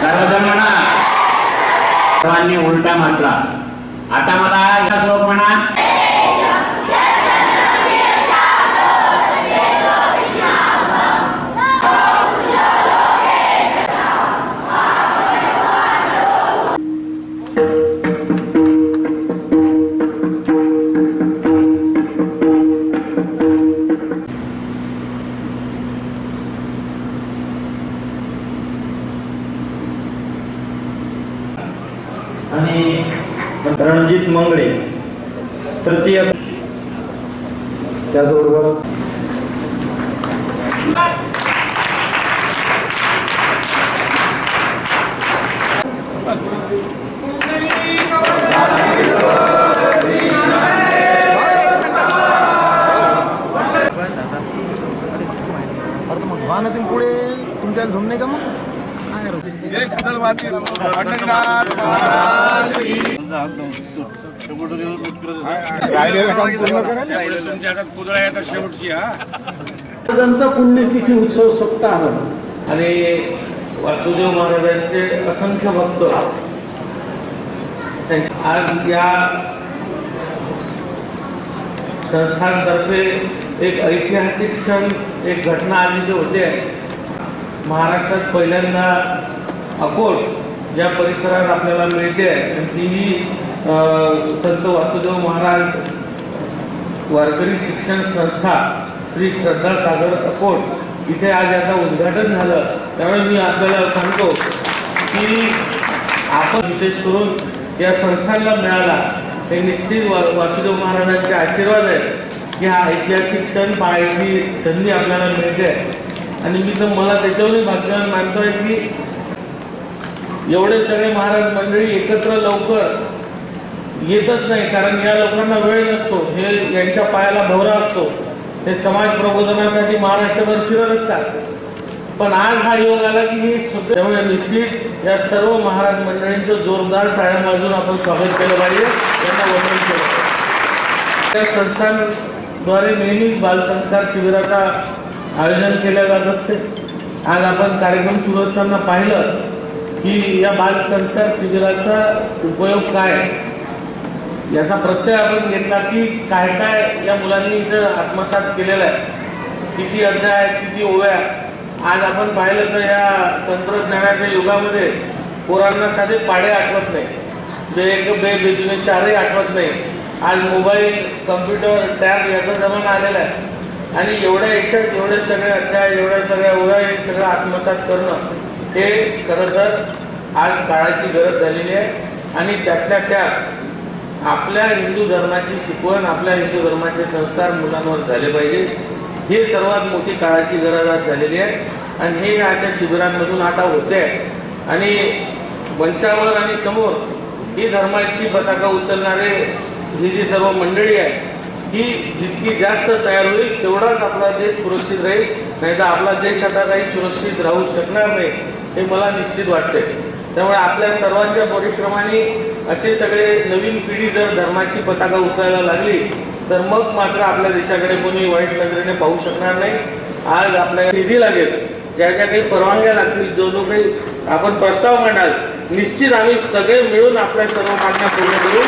सर्वजण म्हणा सर्वांनी उलटा म्हटला आता मला या श्लोक म्हणा रणजित मंगळे. तृतीय त्याचबरोबर वाहनातून पुढे तुमच्या नाही का मग? काय रे? पुण्यतिथी उत्सव सप्ताह. आणि वासुदेव महाराजांचे असंख्य भक्त. आज या संस्थांतर्फे एक ऐतिहासिक क्षण एक घटना आली जे होते. महाराष्ट्रात पहिल्यांदा अकोट या परिसरात आपल्याला मिळते. आणि तीही संत वासुदेव महाराज वारकरी शिक्षण संस्था श्री श्रद्धा सागर अकोट इथे आज याचं उद्घाटन झालं. त्यामुळे मी आपल्याला सांगतो की आपण विशेष करून या संस्थांना मिळाला हे निश्चित वा वासुदेव महाराजांचे आशीर्वाद आहेत की हा ऐतिहासिक क्षण पाहायची संधी आपल्याला मिळते. आणि मी तर मला त्याच्यावरही भाग्यवान मानतोय की एवढे सगळे महाराज मंडळी एकत्र लवकर येतच नाही कारण या लोकांना वेळ नसतो. हे यांच्या पायाला भवरा असतो. हे समाज प्रबोधनासाठी महाराष्ट्रभर फिरत असतात. पण आज हा योग आला की हे त्यामुळे निश्चित या सर्व महाराज मंडळींचं जोरदार टाळ्या वाजून आपण स्वागत केलं पाहिजे. यांना वंदन केलं त्या संस्थांद्वारे नेहमी बालसंस्कार शिबिराचा आयोजन केल्या जात असते. आज आपण कार्यक्रम सुरू असताना पाहिलं की या बालसंस्कार शिबिराचा उपयोग काय? याचा प्रत्यय आपण घेतला की काय काय या मुलांनी इथं आत्मसात केलेलं आहे. किती अध्याय आहेत, किती ओव्या आज आपण पाहिलं तर या तंत्रज्ञानाच्या युगामध्ये पोरांना साधे पाडे आठवत नाही. बे एक बे बेजुने चारही आठवत नाही. आज मोबाईल कम्प्युटर टॅब याचा जमाना आलेला आहे. आणि एवढ्या याच्यात एवढे सगळे अध्याय एवढ्या सगळ्या ओव्या हे सगळं आत्मसात करणं हे खरं तर आज काळाची गरज झालेली आहे. आणि त्यातल्या त्यात आपल्या हिंदू धर्माची शिकवण आपल्या हिंदू धर्माचे संस्कार मुलांवर झाले पाहिजे. ही सर्वात मोठी काळाची गरज आज झालेली आहे. आणि हे अशा शिबिरांमधून आता होते आहे आणि मंचावर आणि समोर ही धर्माची पताका उचलणारे ही जी सर्व मंडळी आहे ही जितकी जास्त तयार होईल तेवढाच आपला देश सुरक्षित राहील. नाही तर आपला देश आता काही सुरक्षित राहू शकणार नाही हे मला निश्चित वाटते त्यामुळे आपल्या सर्वांच्या परिश्रमाने असे सगळे नवीन पिढी जर धर्माची पताका उचलायला लागली तर मग मात्र आपल्या देशाकडे कोणी वाईट नजरेने पाहू शकणार नाही. आज आपल्या निधी लागेल ज्या ज्या काही परवानग्या लागतील जो जो काही आपण प्रस्ताव मांडाल निश्चित आम्ही सगळे मिळून आपल्या सर्व मागण्या पूर्ण करू